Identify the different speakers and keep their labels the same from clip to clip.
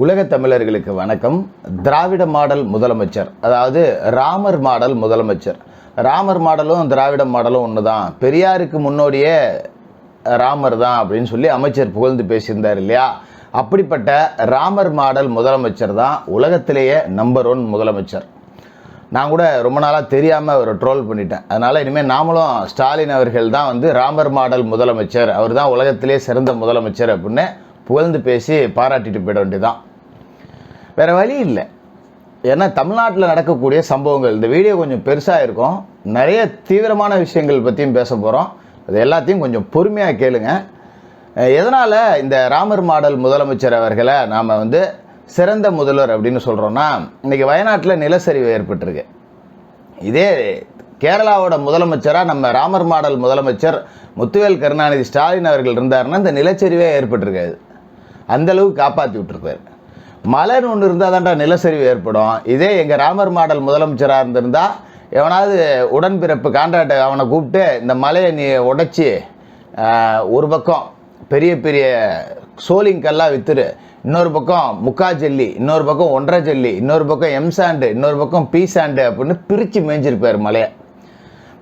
Speaker 1: உலக தமிழர்களுக்கு வணக்கம். திராவிட மாடல் முதலமைச்சர் அதாவது ராமர் மாடல் முதலமைச்சர். ராமர் மாடலும் திராவிட மாடலும் ஒன்று தான் பெரியாருக்கு முன்னோடியே ராமர் தான் அப்படின்னு சொல்லி அமைச்சர் புகழ்ந்து பேசியிருந்தார் இல்லையா? அப்படிப்பட்ட ராமர் மாடல் முதலமைச்சர் தான் உலகத்திலேயே நம்பர் ஒன் முதலமைச்சர். நான் கூட ரொம்ப நாளாக தெரியாமல் அவரை ட்ரோல் பண்ணிட்டேன். அதனால் இனிமேல் நாமளும் ஸ்டாலின் அவர்கள் தான் வந்து ராமர் மாடல் முதலமைச்சர். அவர் தான் உலகத்திலே சிறந்த முதலமைச்சர் அப்படின்னு புகழ்ந்து பேசி பாராட்டிட்டு போயிட வேண்டியதான் வேறு வழி இல்லை. ஏன்னா தமிழ்நாட்டில் நடக்கக்கூடிய சம்பவங்கள் இந்த வீடியோ கொஞ்சம் பெருசாக இருக்கும். நிறைய தீவிரமான விஷயங்கள் பற்றியும் பேச போகிறோம் அது எல்லாத்தையும் கொஞ்சம் பொறுமையாக கேளுங்க. எதனால் இந்த ராமர் மாடல் முதலமைச்சர் அவர்களை நாம் வந்து சிறந்த முதல்வர் அப்படின்னு சொல்கிறோன்னா இன்றைக்கி வயநாட்டில் நிலச்சரிவு ஏற்பட்டிருக்கு. இதே கேரளாவோட முதலமைச்சராக நம்ம ராமர் மாடல் முதலமைச்சர் முத்துவேல் கருணாநிதி ஸ்டாலின் அவர்கள் இருந்தாருன்னா இந்த நிலச்சரிவே ஏற்பட்டிருக்காது. அந்தளவுக்கு காப்பாற்றி விட்டுருப்பார் மலைன்னு ஒன்று இருந்தால் தான்டா நிலச்சரிவு ஏற்படும். இதே எங்கள் ராமர் மாடல் முதலமைச்சராக இருந்திருந்தால் எவனாவது உடன்பிறப்பு காண்ட்ராக்டை அவனை கூப்பிட்டு இந்த மலையை நீ உடைச்சி ஒரு பக்கம் பெரிய பெரிய சோலிங் கல்லாக வித்துரு. இன்னொரு பக்கம் முக்கா ஜல்லி இன்னொரு பக்கம் ஒன்றரை ஜல்லி இன்னொரு பக்கம் எம் சாண்டு இன்னொரு பக்கம் பி சாண்டு அப்படின்னு பிரித்து மேய்ஞ்சிருப்பார் மலையை.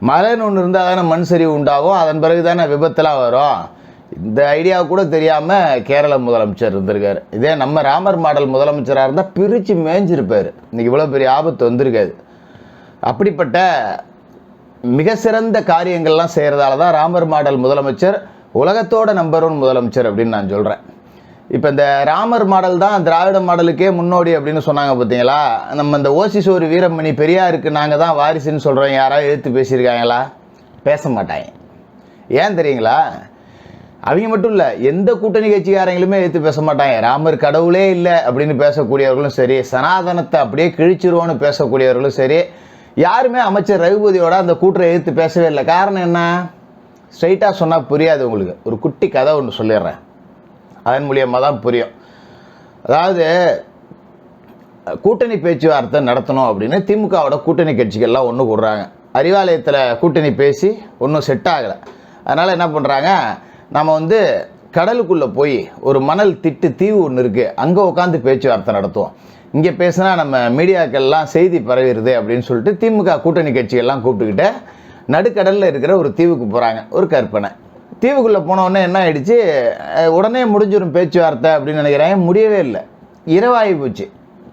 Speaker 1: மலைன்னு ஒன்று இருந்தால் தானே மண் சரிவு உண்டாகும். அதன் பிறகு தானே விபத்துலாம் வரும். இந்த ஐடியா கூட தெரியாமல் கேரள முதலமைச்சர் இருந்திருக்காரு. இதே நம்ம ராமர் மாடல் முதலமைச்சராக இருந்தால் பிரித்து மேய்ஞ்சிருப்பார் இன்றைக்கி இவ்வளோ பெரிய ஆபத்து வந்திருக்காது. அப்படிப்பட்ட மிக சிறந்த காரியங்கள்லாம் செய்கிறதால தான் ராமர் மாடல் முதலமைச்சர் உலகத்தோட நம்பர் ஒன் முதலமைச்சர் அப்படின்னு நான் சொல்கிறேன் இப்போ இந்த ராமர் மாடல் தான் திராவிட மாடலுக்கே முன்னோடி அப்படின்னு சொன்னாங்க பார்த்தீங்களா நம்ம இந்த ஓசி வீரமணி பெரியாருக்கு நாங்கள் தான் வாரிசுன்னு சொல்கிறோம் யாராவது எழுத்து பேசியிருக்காங்களா? பேச மாட்டாங்க. ஏன் தெரியுங்களா? அவங்க மட்டும் இல்லை எந்த கூட்டணி கட்சிக்காரங்களுமே எடுத்து பேச மாட்டாங்க. ராமர் கடவுளே இல்லை அப்படின்னு பேசக்கூடியவர்களும் சரி சனாதனத்தை அப்படியே கிழிச்சிருவோன்னு பேசக்கூடியவர்களும் சரி யாருமே அமைச்சர் ரகுபதியோட அந்த கூட்டரை எதிர்த்து பேசவே இல்லை. காரணம் என்ன? ஸ்ட்ரைட்டாக சொன்னால் புரியாது உங்களுக்கு. ஒரு குட்டி கதை ஒன்று சொல்லிடுறேன். அதன் மூலியமாக தான் புரியும். அதாவது கூட்டணி பேச்சுவார்த்தை நடத்தணும் அப்படின்னு திமுகவோட கூட்டணி கட்சிகள்லாம் ஒன்று கூடுறாங்க. அறிவாலயத்தில் கூட்டணி பேசி ஒன்றும் செட் ஆகலை. அதனால் என்ன பண்ணுறாங்க நம்ம வந்து கடலுக்குள்ளே போய் ஒரு மணல் திட்டு தீவு ஒன்று இருக்குது அங்கே உட்காந்து பேச்சுவார்த்தை நடத்துவோம். இங்கே பேசினா நம்ம மீடியாக்கள்லாம் செய்தி பரவிடுது அப்படின்னு சொல்லிட்டு திமுக கூட்டணி கட்சிகள்லாம் கூப்பிட்டுக்கிட்டு நடுக்கடலில் இருக்கிற ஒரு தீவுக்கு போகிறாங்க ஒரு கற்பனை. தீவுக்குள்ளே போன உடனே என்ன ஆயிடுச்சு? உடனே முடிஞ்சிடும் பேச்சுவார்த்தை அப்படின்னு நினைக்கிறேன். முடியவே இல்லை. இரவாகி போச்சு.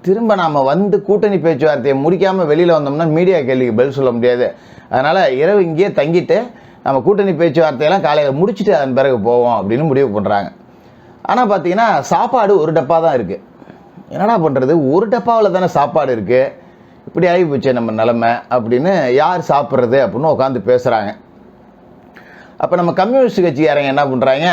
Speaker 1: திரும்ப நாம் வந்து கூட்டணி பேச்சுவார்த்தையை முடிக்காமல் வெளியில் வந்தோம்னா மீடியா கேள்விக்கு பதில் சொல்ல முடியாது. அதனால் இரவு இங்கேயே தங்கிட்டு நம்ம கூட்டணி பேச்சுவார்த்தையெல்லாம் காலையில் முடிச்சுட்டு அதன் பிறகு போவோம் அப்படின்னு முடிவு பண்ணுறாங்க ஆனால் பார்த்தீங்கன்னா சாப்பாடு ஒரு டப்பா தான் இருக்குது என்னடா பண்ணுறது ஒரு டப்பாவில் தானே சாப்பாடு இருக்குது இப்படி ஆகி போச்சே நம்ம நிலமை அப்படின்னு யார் சாப்பிட்றது அப்படின்னு உட்காந்து பேசுகிறாங்க அப்போ நம்ம கம்யூனிஸ்ட் கட்சிக்காரங்க என்ன பண்ணுறாங்க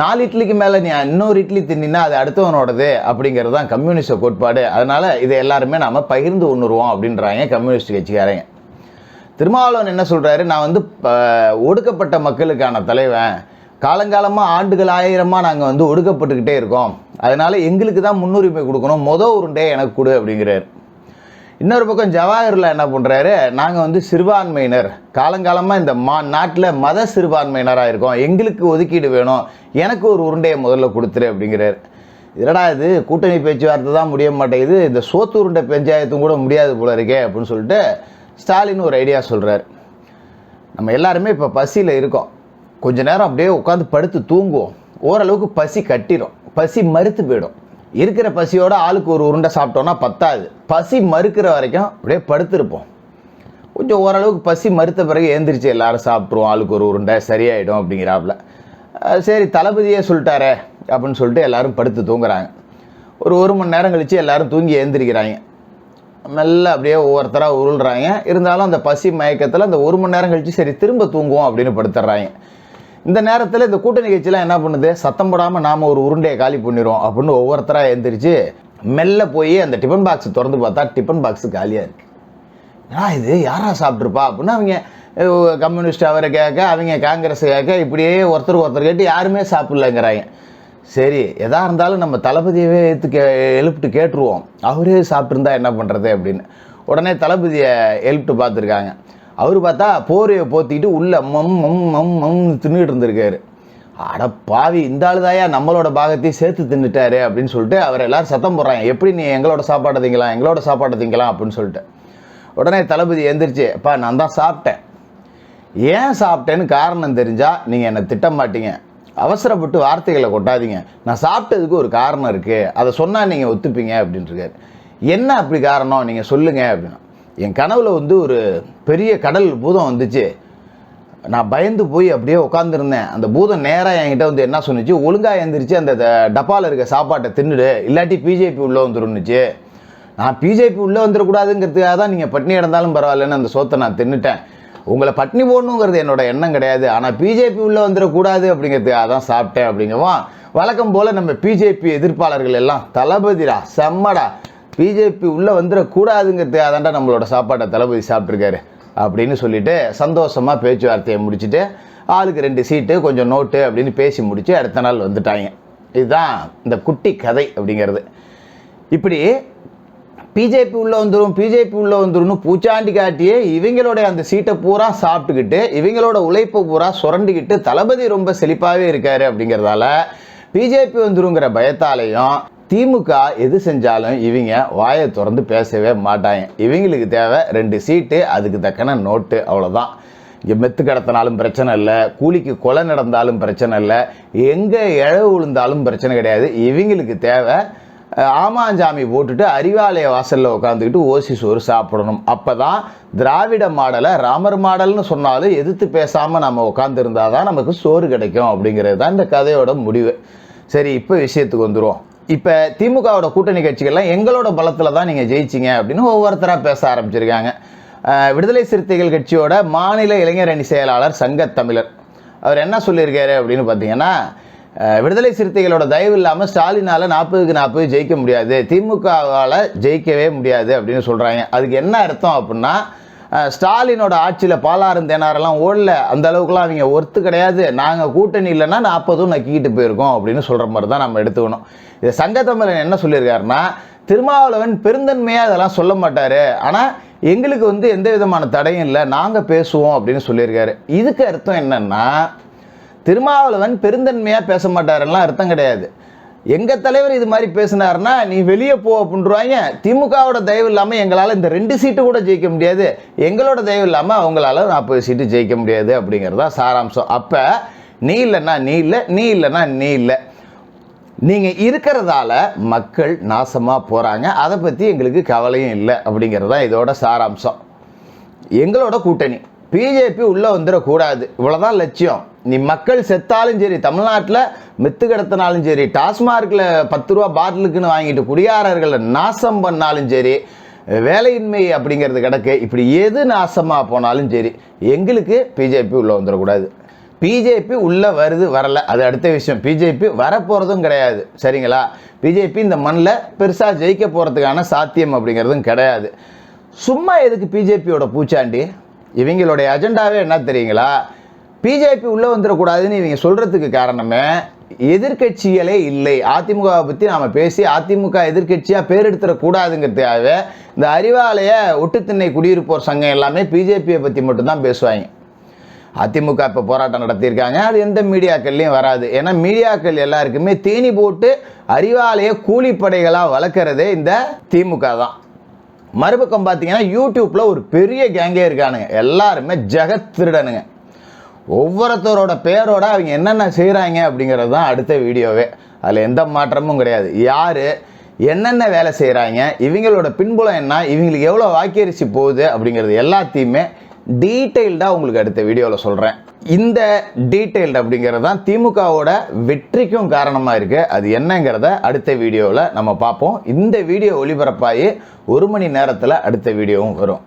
Speaker 1: நாலு இட்லிக்கு மேலே நீ இன்னொரு இட்லி தின்னா அது அடுத்தவனோடது அப்படிங்கிறது தான் கம்யூனிஸ்ட கோட்பாடு. அதனால் இதை எல்லாருமே நாம் பகிர்ந்து உண்ணுருவோம் அப்படின்றாங்க கம்யூனிஸ்ட் கட்சிக்காரங்க. திருமாவளவன் என்ன சொல்கிறாரு நான் வந்து ஒடுக்கப்பட்ட மக்களுக்கான தலைவன். காலங்காலமாக ஆண்டுகள் ஆயிரமாக நாங்கள் வந்து ஒடுக்கப்பட்டுக்கிட்டே இருக்கோம். அதனால் எங்களுக்கு தான் முன்னுரிமை கொடுக்கணும். மொதல் உருண்டே எனக்கு கொடு அப்படிங்கிறார். இன்னொரு பக்கம் ஜவாஹர்லால் என்ன பண்ணுறாரு நாங்கள் வந்து சிறுபான்மையினர். காலங்காலமாக இந்த மா நாட்டில் மத சிறுபான்மையினராக இருக்கோம். எங்களுக்கு ஒதுக்கீடு வேணும். எனக்கு ஒரு உருண்டையை முதல்ல கொடுத்துரு அப்படிங்கிறார். இதடா இது? கூட்டணி பேச்சுவார்த்தை தான் முடிய மாட்டேங்குது. இந்த சோத்து உருண்டை பஞ்சாயத்தும் கூட முடியாது போல இருக்கே அப்படின்னு சொல்லிட்டு ஸ்டாலின் ஒரு ஐடியா சொல்கிறார் நம்ம எல்லாருமே இப்போ பசியில் இருக்கோம். கொஞ்ச நேரம் அப்படியே உட்காந்து படுத்து தூங்குவோம். ஓரளவுக்கு பசி கட்டிடும் பசி மறுத்து போயிடும். இருக்கிற பசியோட ஆளுக்கு ஒரு உருண்டை சாப்பிட்டோன்னா பத்தாது. பசி மறுக்கிற வரைக்கும் அப்படியே படுத்திருப்போம். கொஞ்சம் ஓரளவுக்கு பசி மறுத்த பிறகு ஏந்திரிச்சு எல்லாரும் சாப்பிட்ருவோம் ஆளுக்கு ஒரு உருண்டை சரியாயிடும் அப்படிங்கிறாப்புல. சரி தளபதியே சொல்லிட்டாரே அப்படின்னு சொல்லிட்டு எல்லாரும் படுத்து தூங்குறாங்க. ஒரு ஒரு மணி நேரம் கழித்து எல்லாரும் தூங்கி ஏந்திரிக்கிறாங்க. மெல்ல அப்படியே ஒவ்வொருத்தராக உருள்றாங்க. இருந்தாலும் அந்த பசி மயக்கத்தில் அந்த ஒரு மணி நேரம் கழித்து சரி திரும்ப தூங்குவோம் அப்படின்னு படுத்துடுறாங்க இந்த நேரத்தில் இந்த கூட்டணி நிகழ்ச்சியெலாம் என்ன பண்ணுது? சத்தம் போடாமல் நாம் ஒரு உருண்டையை காலி பண்ணிடுவோம் அப்படின்னு ஒவ்வொருத்தராக எழுந்திரிச்சு மெல்ல போய் அந்த டிஃபன் பாக்ஸ் திறந்து பார்த்தா டிஃபன் பாக்ஸ் காலியாக இருக்குது ஏன்னா இது? யாரா சாப்பிட்ருப்பா அப்படின்னு அவங்க கம்யூனிஸ்ட் அவரை கேட்க அவங்க காங்கிரஸ் கேட்க இப்படியே ஒருத்தர் ஒருத்தர் கேட்டு யாருமே சாப்பிட்லங்கிறாங்க. சரி எதா இருந்தாலும் நம்ம தளபதியவே எடுத்து கே எழுப்பிட்டு கேட்டுருவோம். அவரே சாப்பிட்ருந்தா என்ன பண்ணுறது அப்படின்னு. உடனே தளபதியை எழுப்பிட்டு பார்த்துருக்காங்க. அவர் பார்த்தா போரையை போத்திக்கிட்டு உள்ளே மம் மம் மம் மம் தின்னுட்டு இருந்திருக்காரு. அட பாவி இந்த ஆளுதாயா நம்மளோட பாகத்தையும் சேர்த்து தின்னுட்டாரு அப்படின்னு சொல்லிட்டு அவர் எல்லாரும் சத்தம் போடுறாங்க. எப்படி நீ எங்களோட சாப்பாட்டை திங்கலாம் எங்களோட சாப்பாட்டை திங்கலாம் அப்படின்னு சொல்லிட்டு. உடனே தளபதி எந்திரிச்சு அப்பா நான் தான் சாப்பிட்டேன். ஏன் சாப்பிட்டேன்னு காரணம் தெரிஞ்சால் நீங்கள் என்னை திட்ட மாட்டீங்க. அவசரப்பட்டு வார்த்தைகளை கொட்டாதீங்க. நான் சாப்பிட்டதுக்கு ஒரு காரணம் இருக்குது அதை சொன்னால் நீங்கள் ஒத்துப்பீங்க அப்படின்ட்டுருக்காரு என்ன அப்படி காரணம்? நீங்கள் சொல்லுங்கள் அப்படின்னா என் கனவில் வந்து ஒரு பெரிய கடல் பூதம் வந்துச்சு. நான் பயந்து போய் அப்படியே உட்காந்துருந்தேன் அந்த பூதம் நேராக என்கிட்ட வந்து என்ன சொன்னுச்சு? ஒழுங்காக எழுந்திரிச்சு அந்த டப்பாவில் இருக்க சாப்பாட்டை தின்னுடு. இல்லாட்டி பிஜேபி உள்ளே வந்துருன்னுச்சு. நான் பிஜேபி உள்ளே வந்துடக்கூடாதுங்கிறதுக்காக தான் நீங்கள் பட்னி இடந்தாலும் பரவாயில்லன்னு அந்த சோத்தை நான் தின்னுட்டேன். உங்களை பட்னி போடணுங்கிறது என்னோட எண்ணம் கிடையாது. ஆனால் பிஜேபி உள்ளே வந்துடக்கூடாது அப்படிங்கிறது அதான் சாப்பிட்டேன் அப்படிங்கவும் வழக்கம் போல் நம்ம பிஜேபி எதிர்ப்பாளர்கள் எல்லாம் தளபதிடா செம்மடா. பிஜேபி உள்ளே வந்துடக்கூடாதுங்கிறது தான்டா நம்மளோட சாப்பாட்டை தளபதி சாப்பிட்ருக்காரு அப்படின்னு சொல்லிட்டு சந்தோஷமாக பேச்சுவார்த்தையை முடிச்சுட்டு ஆளுக்கு ரெண்டு சீட்டு கொஞ்சம் நோட்டு அப்படின்னு பேசி முடித்து அடுத்த நாள் வந்துட்டாங்க. இதுதான் இந்த குட்டி கதை அப்படிங்கிறது. இப்படி பிஜேபி உள்ளே வந்துடும் பிஜேபி உள்ளே வந்துரும்னு பூச்சாண்டி காட்டியே இவங்களோட அந்த சீட்டை பூரா சாப்பிட்டுக்கிட்டு இவங்களோட உழைப்பை பூரா சுரண்டிக்கிட்டு தளபதி ரொம்ப செழிப்பாகவே இருக்காரு அப்படிங்கிறதால பிஜேபி வந்துருங்கிற பயத்தாலையும் திமுக எது செஞ்சாலும் இவங்க வாயை திறந்து பேசவே மாட்டாங்க. இவங்களுக்கு தேவை ரெண்டு சீட்டு அதுக்கு தக்கன நோட்டு அவ்வளோதான் இங்கே மெத்து கடத்தினாலும் பிரச்சனை இல்லை கூலிக்கு கொலை நடந்தாலும் பிரச்சனை இல்லை எங்கே இழவு விழுந்தாலும் பிரச்சனை கிடையாது. இவங்களுக்கு தேவை ஆமாஞ்சாமி போட்டுட்டு அறிவாலய வாசலில் உட்காந்துக்கிட்டு ஓசி சோறு சாப்பிடணும். அப்போ தான் திராவிட மாடலை ராமர் மாடல்னு சொன்னாலும் எதிர்த்து பேசாமல் நம்ம உட்காந்துருந்தால் தான் நமக்கு சோறு கிடைக்கும் அப்படிங்கிறது தான் இந்த கதையோட முடிவு. சரி இப்போ விஷயத்துக்கு வந்துடுவோம் இப்போ திமுகவோட கூட்டணி கட்சிகள்லாம் எங்களோட பலத்தில் தான் நீங்கள் ஜெயிச்சிங்க அப்படின்னு ஒவ்வொருத்தராக பேச ஆரம்பிச்சிருக்காங்க. விடுதலை சிறுத்தைகள் கட்சியோட மாநில இளைஞர் அணி செயலாளர் சங்கத் தமிழர். அவர் என்ன சொல்லியிருக்காரு அப்படின்னு பார்த்தீங்கன்னா விடுதலை சிறுத்தைகளோட தயவு இல்லாமல் ஸ்டாலினால் நாற்பதுக்கு நாற்பது ஜெயிக்க முடியாது. திமுகவால் ஜெயிக்கவே முடியாது அப்படின்னு சொல்கிறாங்க அதுக்கு என்ன அர்த்தம் அப்படின்னா ஸ்டாலினோட ஆட்சியில் பாலாறும் தேனாரெல்லாம் ஓடல. அந்த அளவுக்குலாம் அவங்க ஒர்த்து கிடையாது. நாங்கள் கூட்டணி இல்லைன்னா நாற்பதும் நக்கிக்கிட்டு போயிருக்கோம் அப்படின்னு சொல்கிற மாதிரி தான் நம்ம எடுத்துக்கணும். இது சங்கத்தமிழன் என்ன சொல்லியிருக்காருன்னா திருமாவளவன் பெருந்தன்மையாக அதெல்லாம் சொல்ல மாட்டார். ஆனால் எங்களுக்கு வந்து எந்த விதமான தடையும் இல்லை. நாங்கள் பேசுவோம் அப்படின்னு சொல்லியிருக்காரு. இதுக்கு அர்த்தம் என்னன்னா திருமாவளவன் பெருந்தன்மையாக பேச மாட்டாருலாம் அர்த்தம் கிடையாது. எங்கள் தலைவர் இது மாதிரி பேசினாருன்னா நீ வெளியே போ அப்படின்றவாங்க திமுகவோட தயவு இல்லாமல் எங்களால் இந்த ரெண்டு சீட்டு கூட ஜெயிக்க முடியாது. எங்களோட தயவு இல்லாமல் அவங்களால நாற்பது சீட்டு ஜெயிக்க முடியாது அப்படிங்கிறது தான் சாராம்சம். அப்போ நீ இல்லைன்னா நீ இல்லை நீ இல்லைன்னா நீ இல்லை. நீங்கள் இருக்கிறதால மக்கள் நாசமாக போகிறாங்க அதை பற்றி எங்களுக்கு கவலையும் இல்லை அப்படிங்கிறது தான் இதோட சாராம்சம். எங்களோட கூட்டணி. பிஜேபி உள்ளே வந்துடக்கூடாது இவ்வளோதான் லட்சியம். நீ மக்கள் செத்தாலும் சரி தமிழ்நாட்டில் மெத்து கடத்தினாலும் சரி டாஸ்மார்க்கில் பத்து ரூபா பாட்டிலுக்குன்னு வாங்கிட்டு குடியாரர்களை நாசம் பண்ணாலும் சரி வேலையின்மை அப்படிங்கிறது கிடக்கு. இப்படி எது நாசமாக போனாலும் சரி எங்களுக்கு பிஜேபி உள்ளே வந்துடக்கூடாது. பிஜேபி உள்ளே வருது வரல. அது அடுத்த விஷயம். பிஜேபி வரப்போகிறதும் கிடையாது. சரிங்களா? பிஜேபி இந்த மண்ணில் பெருசாக ஜெயிக்க போகிறதுக்கான சாத்தியம் அப்படிங்கிறதும் கிடையாது. சும்மா எதுக்கு பிஜேபியோட பூச்சாண்டி? இவங்களுடைய அஜெண்டாவே என்ன தெரியுங்களா? பிஜேபி உள்ளே வந்துடக்கூடாதுன்னு இவங்க சொல்கிறதுக்கு காரணமே எதிர்க்கட்சிகளே இல்லை. அதிமுகவை பற்றி நாம் பேசி அதிமுக எதிர்க்கட்சியாக பேர் எடுத்துடக்கூடாதுங்கிறதுக்காகவே இந்த அறிவாலய ஒட்டுத்திண்ணை குடியிருப்போர் சங்கம் எல்லாமே பிஜேபியை பற்றி மட்டும்தான் பேசுவாங்க. அதிமுக இப்போ போராட்டம் நடத்தியிருக்காங்க. அது எந்த மீடியாக்கள்லையும் வராது. ஏன்னா மீடியாக்கள் எல்லாருக்குமே தீனி போட்டு அறிவாலய கூலிப்படைகளாக வளர்க்குறதே இந்த திமுக தான். மறுபக்கம் பார்த்தீங்கன்னா யூடியூப்பில் ஒரு பெரிய கேங்கே இருக்கானுங்க. எல்லாருமே ஜெகத் திருடனுங்க ஒவ்வொருத்தரோட பேரோட அவங்க என்னென்ன செய்கிறாங்க அப்படிங்கிறது தான் அடுத்த வீடியோவே. அதில் எந்த மாற்றமும் கிடையாது. யார் என்னென்ன வேலை செய்கிறாங்க இவங்களோட பின்புலம் என்ன இவங்களுக்கு எவ்வளோ வாக்கியரிசி போகுது அப்படிங்கிறது எல்லாத்தையுமே டீட்டெயில்டாக உங்களுக்கு அடுத்த வீடியோவில் சொல்கிறேன் இந்த டீட்டெயில்டு அப்படிங்கிறது தான் திமுகவோட வெற்றிக்கும் காரணமாக இருக்குது அது என்னங்கிறத அடுத்த வீடியோவில் நம்ம பார்ப்போம். இந்த வீடியோ ஒளிபரப்பாகி ஒரு மணி நேரத்தில் அடுத்த வீடியோவும் வரும்.